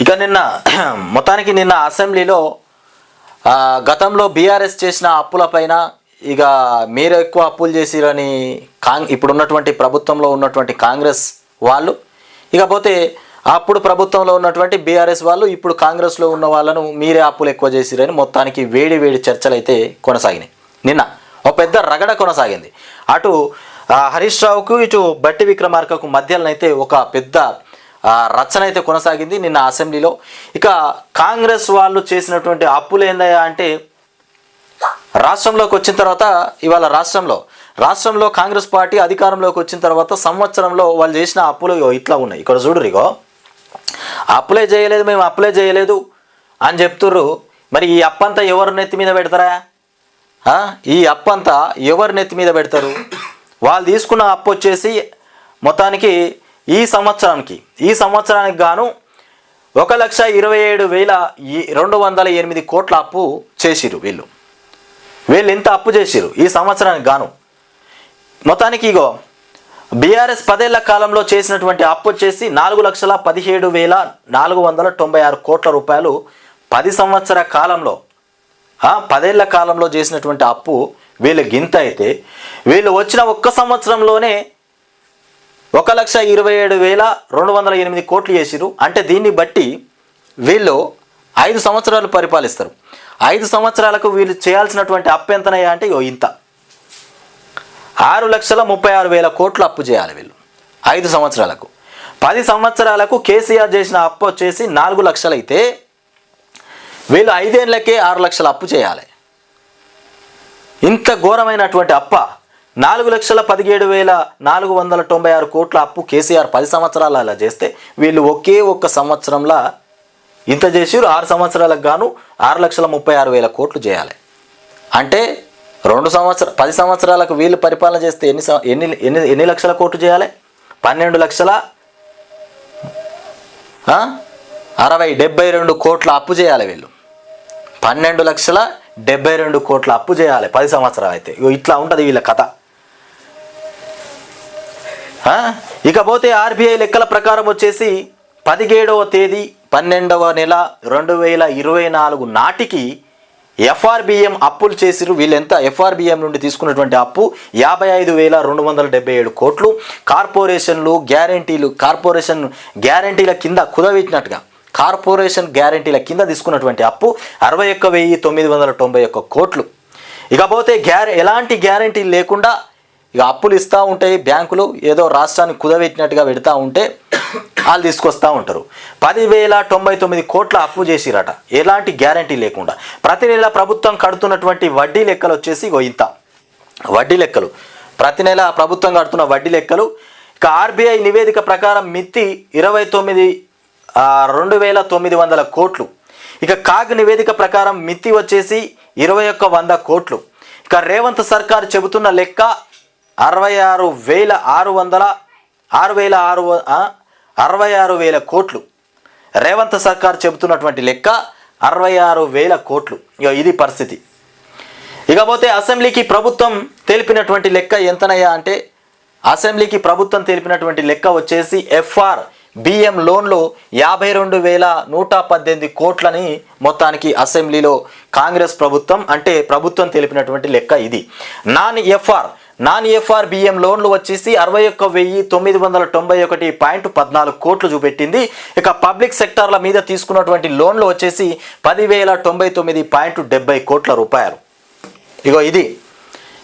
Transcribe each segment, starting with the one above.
ఇక నిన్న మొత్తానికి నిన్న అసెంబ్లీలో గతంలో బీఆర్ఎస్ చేసిన అప్పులపైన ఇక మీరు ఎక్కువ అప్పులు చేసిరని కాంగ్ ఇప్పుడు ఉన్నటువంటి ప్రభుత్వంలో ఉన్నటువంటి కాంగ్రెస్ వాళ్ళు ఇకపోతే అప్పుడు ప్రభుత్వంలో ఉన్నటువంటి బీఆర్ఎస్ వాళ్ళు ఇప్పుడు కాంగ్రెస్లో ఉన్న వాళ్ళను మీరే అప్పులు ఎక్కువ చేసిరని మొత్తానికి వేడి వేడి చర్చలు అయితే కొనసాగినాయి. నిన్న ఒక పెద్ద రగడ కొనసాగింది. అటు హరీష్ రావుకు ఇటు బట్టి విక్రమార్కకు మధ్యలోనైతే ఒక పెద్ద రచన అయితే కొనసాగింది నిన్న అసెంబ్లీలో. ఇక కాంగ్రెస్ వాళ్ళు చేసినటువంటి అప్పులు ఏందయ్యా అంటే రాష్ట్రంలోకి వచ్చిన తర్వాత ఇవాళ రాష్ట్రంలో రాష్ట్రంలో కాంగ్రెస్ పార్టీ అధికారంలోకి వచ్చిన తర్వాత సంవత్సరంలో వాళ్ళు చేసిన అప్పులు ఇగో ఇట్లా ఉన్నాయి. ఇక్కడ చూడు అప్లై చేయలేదు మేము అప్లై చేయలేదు అని చెప్తుర్రు. మరి ఈ అప్పంతా ఎవరు నెత్తి మీద పెడతారా? ఈ అప్పంతా ఎవరు నెత్తి మీద పెడతారు? వాళ్ళు తీసుకున్న అప్పు వచ్చేసి మొత్తానికి ఈ సంవత్సరానికి ఈ సంవత్సరానికి గాను ఒక లక్ష ఇరవై ఏడు వేల ఈ- రెండు వందల ఎనిమిది కోట్ల అప్పు చేసిరు వీళ్ళు. వీళ్ళు ఇంత అప్పు చేసిరు ఈ సంవత్సరానికి గాను. మొత్తానికి ఇగో బీఆర్ఎస్ పదేళ్ళ కాలంలో చేసినటువంటి అప్పు వచ్చేసి నాలుగు లక్షల పదిహేడు వేల నాలుగు వందల తొంభై ఆరు కోట్ల రూపాయలు పది సంవత్సర కాలంలో పదేళ్ళ కాలంలో చేసినటువంటి అప్పు వీళ్ళు గింత అయితే వీళ్ళు వచ్చిన ఒక్క సంవత్సరంలోనే ఒక లక్ష ఇరవై ఏడు వేల రెండు వందల ఎనిమిది కోట్లు చేసిరు అంటే దీన్ని బట్టి వీళ్ళు ఐదు సంవత్సరాలు పరిపాలిస్తారు. ఐదు సంవత్సరాలకు వీళ్ళు చేయాల్సినటువంటి అప్పు ఎంతనయ్యా అంటే ఇంత. ఆరు లక్షల ముప్పై ఆరు వేల కోట్లు అప్పు చేయాలి వీళ్ళు. ఐదు సంవత్సరాలకు. పది సంవత్సరాలకు కేసీఆర్ చేసిన అప్పు వచ్చేసి నాలుగు లక్షలైతే వీళ్ళు ఐదేళ్ళకే ఆరు లక్షల అప్పు చేయాలి. ఇంత ఘోరమైనటువంటి అప్ప నాలుగు లక్షల పదిహేడు వేల నాలుగు వందల తొంభై ఆరు కోట్ల అప్పు కేసీఆర్ పది సంవత్సరాలు అలా చేస్తే వీళ్ళు ఒకే ఒక్క సంవత్సరంలో ఇంత చేసి ఆరు సంవత్సరాలకు గాను ఆరు లక్షల ముప్పై ఆరు వేల కోట్లు చేయాలి. అంటే రెండు సంవత్సర పది సంవత్సరాలకు వీళ్ళు పరిపాలన చేస్తే ఎన్ని ఎన్ని ఎన్ని ఎన్ని లక్షల కోట్లు చేయాలి? పన్నెండు లక్షల అరవై డెబ్బై రెండు కోట్ల అప్పు చేయాలి వీళ్ళు. పన్నెండు లక్షల డెబ్బై రెండు కోట్ల అప్పు చేయాలి పది సంవత్సరాలు అయితే. ఇట్లా ఉంటుంది వీళ్ళ కథ. ఇకపోతే ఆర్బీఐ లెక్కల ప్రకారం వచ్చేసి పదిహేడవ తేదీ పన్నెండవ నెల రెండు వేల ఇరవై నాలుగు నాటికి ఎఫ్ఆర్బిఎం అప్పులు చేసిరు వీళ్ళెంత? ఎఫ్ఆర్బిఎం నుండి తీసుకున్నటువంటి అప్పు యాభై ఐదు వేల రెండు వందల డెబ్బై ఏడు కోట్లు. కార్పొరేషన్లు గ్యారంటీలు కార్పొరేషన్ గ్యారంటీల కింద కుదవెట్టినట్టుగా కార్పొరేషన్ గ్యారంటీల కింద తీసుకున్నటువంటి అప్పు అరవై ఒక్క వెయ్యి తొమ్మిది వందల తొంభై ఒక్క కోట్లు. ఇకపోతే గ్యార ఎలాంటి గ్యారంటీ లేకుండా ఇక అప్పులు ఇస్తూ ఉంటాయి బ్యాంకులు ఏదో రాష్ట్రాన్ని కుదవెట్టినట్టుగా పెడతా ఉంటే వాళ్ళు తీసుకొస్తూ ఉంటారు. పదివేల తొంభై తొమ్మిది కోట్ల అప్పు చేసిరట. ఎలాంటి గ్యారంటీ లేకుండా. ప్రతి నెల ప్రభుత్వం కడుతున్నటువంటి వడ్డీ లెక్కలు వచ్చేసి ఇగో ఇంత. వడ్డీ లెక్కలు. ప్రతి నెల ప్రభుత్వం కడుతున్న వడ్డీ లెక్కలు. ఇక ఆర్బీఐ నివేదిక ప్రకారం మిత్తి ఇరవై తొమ్మిది రెండు వేల తొమ్మిది వందల కోట్లు. ఇక కాగ్ నివేదిక ప్రకారం మిత్తి వచ్చేసి ఇరవై ఒక్క వంద కోట్లు. ఇక రేవంత్ సర్కార్ చెబుతున్న లెక్క అరవై ఆరు వేల ఆరు వందల ఆరు వేల ఆరు అరవై ఆరు వేల కోట్లు. రేవంత్ సర్కార్ చెబుతున్నటువంటి లెక్క అరవై ఆరు వేల కోట్లు. ఇక ఇది పరిస్థితి. ఇకపోతే అసెంబ్లీకి ప్రభుత్వం తెలిపినటువంటి లెక్క ఎంతనయ్యా అంటే అసెంబ్లీకి ప్రభుత్వం తెలిపినటువంటి లెక్క వచ్చేసి ఎఫ్ఆర్ బిఎం లోన్లు యాభై రెండు వేల నూట పద్దెనిమిది కోట్లని మొత్తానికి అసెంబ్లీలో కాంగ్రెస్ ప్రభుత్వం అంటే ప్రభుత్వం తెలిపినటువంటి లెక్క ఇది. నాన్ ఎఫ్ఆర్ నాన్ ఎఫ్ఆర్బిఎం లోన్లు వచ్చేసి అరవై ఒక్క వెయ్యి తొమ్మిది వందల తొంభై ఒకటి పాయింట్ పద్నాలుగు కోట్లు చూపెట్టింది. ఇక పబ్లిక్ సెక్టార్ల మీద తీసుకున్నటువంటి లోన్లు వచ్చేసి పదివేల తొంభై తొమ్మిది పాయింట్ డెబ్బై కోట్ల రూపాయలు. ఇగో ఇది.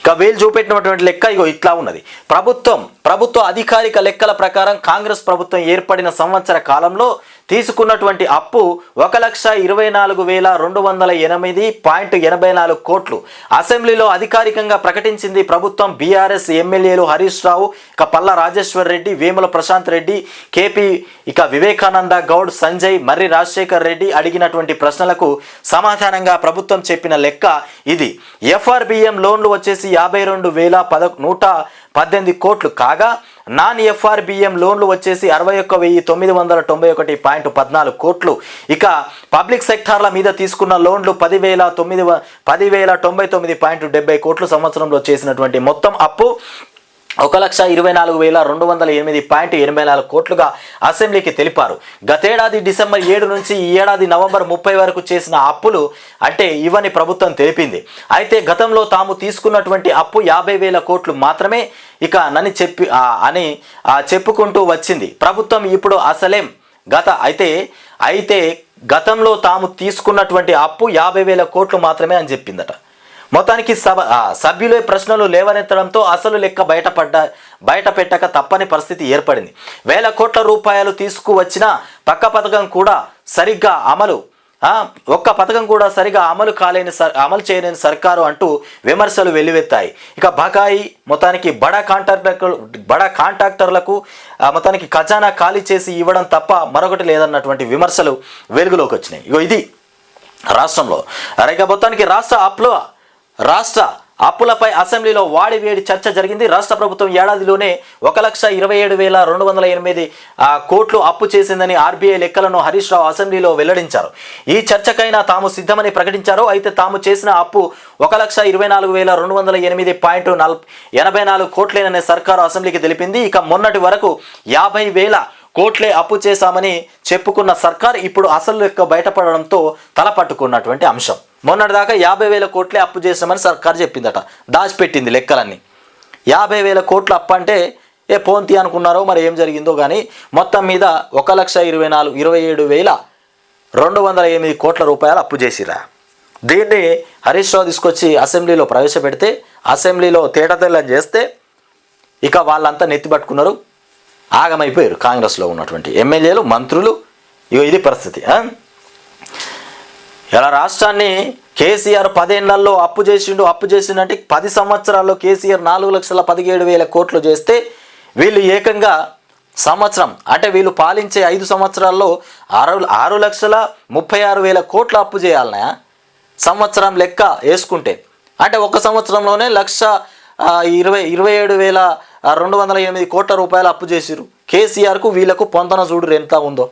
ఇక వీళ్ళు చూపెట్టినటువంటి లెక్క ఇగో ఇట్లా ఉన్నది. ప్రభుత్వం ప్రభుత్వ అధికారిక లెక్కల ప్రకారం కాంగ్రెస్ ప్రభుత్వం ఏర్పడిన సంవత్సర కాలంలో తీసుకున్నటువంటి అప్పు ఒక లక్ష ఇరవై నాలుగు వేల రెండు వందల ఎనిమిది పాయింట్ ఎనభై నాలుగు కోట్లు. అసెంబ్లీలో అధికారికంగా ప్రకటించింది ప్రభుత్వం బీఆర్ఎస్ ఎమ్మెల్యేలు హరీష్ రావు ఇక పల్ల రాజేశ్వర్ రెడ్డి వేముల ప్రశాంత్ రెడ్డి కేపీ ఇక వివేకానంద గౌడ్ సంజయ్ మర్రి రాజశేఖర్ రెడ్డి అడిగినటువంటి ప్రశ్నలకు సమాధానంగా ప్రభుత్వం చెప్పిన లెక్క ఇది. ఎఫ్ఆర్బిఎం లోన్లు వచ్చేసి యాభై రెండు వేల పద నూట పద్దెనిమిది కోట్లు. కాగా నాన్ ఎఫ్ఆర్బిఎం లోన్లు వచ్చేసి అరవై ఒక్క వెయ్యి తొమ్మిది వందల తొంభై ఒకటి పాయింట్ పద్నాలుగు కోట్లు. ఇక పబ్లిక్ సెక్టార్ల మీద తీసుకున్న లోన్లు పదివేల తొమ్మిది పదివేల తొంభై తొమ్మిది పాయింట్ డెబ్బై కోట్లు సంవత్సరంలో చేసినటువంటి మొత్తం అప్పు. ఒక లక్ష ఇరవై నాలుగు వేల రెండు వందల ఎనిమిది పాయింట్ ఎనభై నాలుగు కోట్లుగా అసెంబ్లీకి తెలిపారు. గతేడాది డిసెంబర్ ఏడు నుంచి ఈ ఏడాది నవంబర్ ముప్పై వరకు చేసిన అప్పులు అంటే ఇవని ప్రభుత్వం తెలిపింది. అయితే గతంలో తాము తీసుకున్నటువంటి అప్పు యాభై వేల కోట్లు మాత్రమే ఇక నని చెప్పి అని చెప్పుకుంటూ వచ్చింది. ప్రభుత్వం ఇప్పుడు అసలేం గత అయితే అయితే గతంలో తాము తీసుకున్నటువంటి అప్పు యాభై వేల కోట్లు మాత్రమే అని చెప్పిందట. మొత్తానికి సభ సభ్యులే ప్రశ్నలు లేవనెత్తడంతో అసలు లెక్క బయటపడ్డ బయట పెట్టక తప్పని పరిస్థితి ఏర్పడింది. వేల కోట్ల రూపాయలు తీసుకువచ్చిన పక్క పథకం కూడా సరిగ్గా అమలు ఒక్క పథకం కూడా సరిగా అమలు కాలేని సర్ అమలు చేయలేని సర్కారు అంటూ విమర్శలు వెల్లువెత్తాయి. ఇక బకాయి మొత్తానికి బడా కాంట్రాక్టర్ బడా కాంట్రాక్టర్లకు మొత్తానికి ఖజానా ఖాళీ చేసి ఇవ్వడం తప్ప మరొకటి లేదన్నటువంటి విమర్శలు వెలుగులోకి వచ్చినాయి. ఇగో ఇది రాష్ట్రంలో. అరే ఇక మొత్తానికి రాష్ట్ర అప్లో రాష్ట్ర అప్పులపై అసెంబ్లీలో వాడి వేడి చర్చ జరిగింది. రాష్ట్ర ప్రభుత్వం ఏడాదిలోనే ఒక లక్ష ఇరవై ఏడు వేల రెండు వందల ఎనిమిది కోట్లు అప్పు చేసిందని ఆర్బీఐ లెక్కలను హరీష్ రావు అసెంబ్లీలో వెల్లడించారు. ఈ చర్చకైనా తాము సిద్ధమని ప్రకటించారు. అయితే తాము చేసిన అప్పు ఒక లక్ష ఇరవై నాలుగు వేల రెండు వందల ఎనిమిది పాయింట్ నల్ ఎనభై నాలుగు కోట్లేనని సర్కారు అసెంబ్లీకి తెలిపింది. ఇక మొన్నటి వరకు యాభై వేల కోట్లే అప్పు చేశామని చెప్పుకున్న సర్కార్ ఇప్పుడు అసలు లెక్క బయటపడడంతో తలపట్టుకున్నటువంటి అంశం. మొన్నటిదాకా యాభై వేల కోట్లే అప్పు చేసామని సర్కారు చెప్పిందట. దాచిపెట్టింది లెక్కలన్నీ. యాభై వేల కోట్లు అప్పు అంటే ఏ పోంతి అనుకున్నారో మరి ఏం జరిగిందో కానీ మొత్తం మీద ఒక లక్ష ఇరవై నాలుగు ఇరవై ఏడు వేల రెండు వందల ఎనిమిది కోట్ల రూపాయలు అప్పు చేసిరా దీన్ని హరీష్ రావు తీసుకొచ్చి అసెంబ్లీలో ప్రవేశపెడితే అసెంబ్లీలో తేటతెల్లం చేస్తే ఇక వాళ్ళంతా నెత్తి పట్టుకున్నారు. ఆగమైపోయారు కాంగ్రెస్లో ఉన్నటువంటి ఎమ్మెల్యేలు మంత్రులు. ఇగో ఇది పరిస్థితి. ఇలా రాష్ట్రాన్ని కేసీఆర్ పదేళ్ళలో అప్పు చేసిండు అప్పు చేసిండంటే పది సంవత్సరాల్లో కేసీఆర్ నాలుగు లక్షల పదిహేడు వేల కోట్లు చేస్తే వీళ్ళు ఏకంగా సంవత్సరం అంటే వీళ్ళు పాలించే ఐదు సంవత్సరాల్లో ఆరు ఆరు లక్షల ముప్పై ఆరు వేల కోట్ల అప్పు చేయాలనా? సంవత్సరం లెక్క వేసుకుంటే. అంటే ఒక సంవత్సరంలోనే లక్ష ఇరవై ఇరవై ఏడు వేల రెండు వందల ఎనిమిది కోట్ల రూపాయలు అప్పు చేసిరు కేసీఆర్కు వీళ్ళకు పొందన చూడు ఎంత ఉందో.